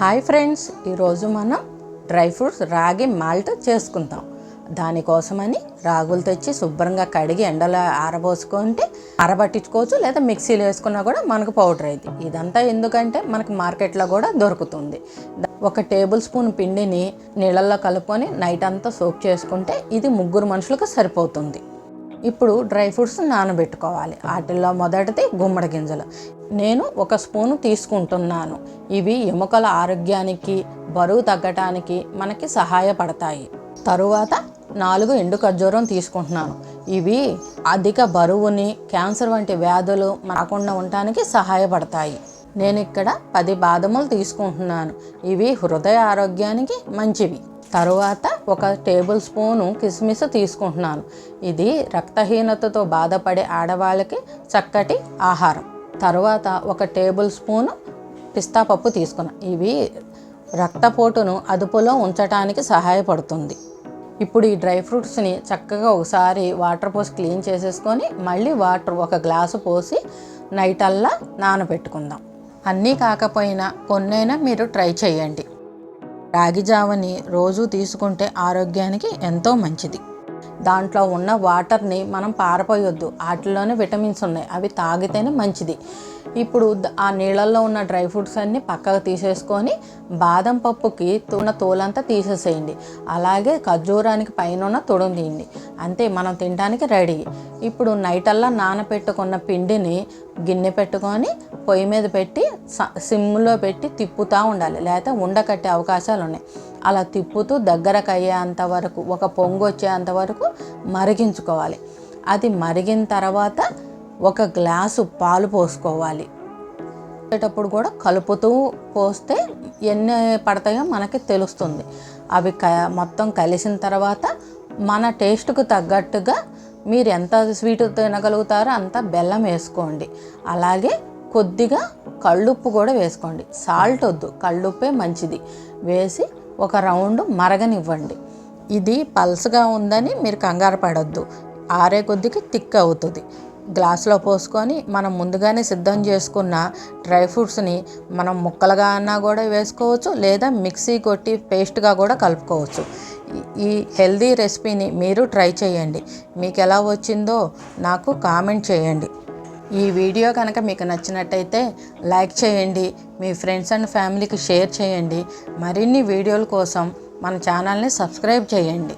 Hi friends ఈరోజు మనం dry fruits రాగి మాల్ట్ చేసుకుంటాం దానికోసమని రాగులు తెచ్చి శుభ్రంగా కడిగి ఎండలో ఆరబోసుకుంటే ఆరబట్టించుకోవచ్చు లేదా మిక్సీలో వేసుకున్నా కూడా మనకు పౌడర్ అయితే. ఇదంతా ఎందుకంటే మనకు మార్కెట్లో కూడా దొరుకుతుంది. ఒక టేబుల్ స్పూన్ పిండిని నీళ్ళల్లో కలుపుకొని నైట్ అంతా సోప్ చేసుకుంటే ఇది ముగ్గురు మనుషులకు సరిపోతుంది. ఇప్పుడు డ్రై ఫ్రూట్స్ నానబెట్టుకోవాలి. వాటిల్లో మొదటిది గుమ్మడి గింజలు. నేను ఒక స్పూను తీసుకుంటున్నాను. ఇవి ఎముకల ఆరోగ్యానికి బరువు తగ్గటానికి మనకి సహాయపడతాయి. తరువాత నాలుగు ఎండు ఖర్జూరం తీసుకుంటున్నాను. ఇవి అధిక బరువుని క్యాన్సర్ వంటి వ్యాధులు రాకుండా ఉండటానికి సహాయపడతాయి. నేను ఇక్కడ పది బాదములు తీసుకుంటున్నాను. ఇవి హృదయ ఆరోగ్యానికి మంచివి. తరువాత ఒక టేబుల్ స్పూను కిస్మిస్ తీసుకుంటున్నాను. ఇది రక్తహీనతతో బాధపడే ఆడవాళ్ళకి చక్కటి ఆహారం. తరువాత ఒక టేబుల్ స్పూను పిస్తా పప్పు తీసుకున్నాను ఇవి రక్తపోటును అదుపులో ఉంచటానికి సహాయపడుతుంది. ఇప్పుడు ఈ డ్రై ఫ్రూట్స్ని చక్కగా ఒకసారి వాటర్ పోసి క్లీన్ చేసేసుకొని మళ్ళీ వాటర్ ఒక గ్లాసు పోసి నైట్ అల్లా నానబెట్టుకుందాం. అన్నీ కాకపోయినా కొన్నైనా మీరు ట్రై చేయండి. రాగి జావని రోజు తీసుకుంటే ఆరోగ్యానికి ఎంతో మంచిది. దాంట్లో ఉన్న వాటర్ని మనం పారపోయొద్దు. వాటిలోనే విటమిన్స్ ఉన్నాయి. అవి తాగితేనే మంచిది. ఇప్పుడు ఆ నీళ్ళల్లో ఉన్న డ్రై ఫ్రూట్స్ అన్నీ పక్కకు తీసేసుకొని బాదం పప్పుకి ఉన్న తోలంతా తీసేసేయండి. అలాగే ఖర్జూరానికి పైన ఉన్న తొడుము తీయండి. అంతే మనం తినడానికి రెడీ. ఇప్పుడు నైట్ అల్లా నానపెట్టుకున్న పిండిని గిన్నె పెట్టుకొని పొయ్యి మీద పెట్టి స- సిమ్లో పెట్టి తిప్పుతూ ఉండాలి. లేకపోతే ఉండకట్టే అవకాశాలు ఉన్నాయి అలా తిప్పుతూ దగ్గరకు అయ్యేంత వరకు ఒక పొంగు వచ్చేంత వరకు మరిగించుకోవాలి. అది మరిగిన తర్వాత ఒక గ్లాసు పాలు పోసుకోవాలి. పోసేటప్పుడు కూడా కలుపుతూ పోస్తే ఎన్ని పడతాయో మనకి తెలుస్తుంది. అవి క మొత్తం కలిసిన తర్వాత మన టేస్ట్కు తగ్గట్టుగా మీరు ఎంత స్వీట్ తినగలుగుతారో అంత బెల్లం వేసుకోండి. అలాగే కొద్దిగా కళ్ళుప్పు కూడా వేసుకోండి. సాల్ట్ వద్దు కళ్ళుప్పే మంచిది. వేసి ఒక రౌండ్ మరగనివ్వండి. ఇది పల్స్గా ఉందని మీరు కంగారు పడొద్దు. ఆరే కొద్దికి థిక్ అవుతుంది. గ్లాస్లో పోసుకొని మనం ముందుగానే సిద్ధం చేసుకున్న డ్రై ఫ్రూట్స్ని మనం ముక్కలుగా అన్నా కూడా వేసుకోవచ్చు లేదా మిక్సీ కొట్టి పేస్ట్గా కూడా కలుపుకోవచ్చు. ఈ- ఈ హెల్దీ రెసిపీని మీరు ట్రై చేయండి. మీకు ఎలా వచ్చిందో నాకు కామెంట్ చేయండి. ఈ వీడియో కనుక మీకు నచ్చినట్టయితే లైక్ చేయండి మీ ఫ్రెండ్స్ అండ్ ఫ్యామిలీకి షేర్ చేయండి. మరిన్ని వీడియోల కోసం మన ఛానల్ని సబ్స్క్రైబ్ చేయండి.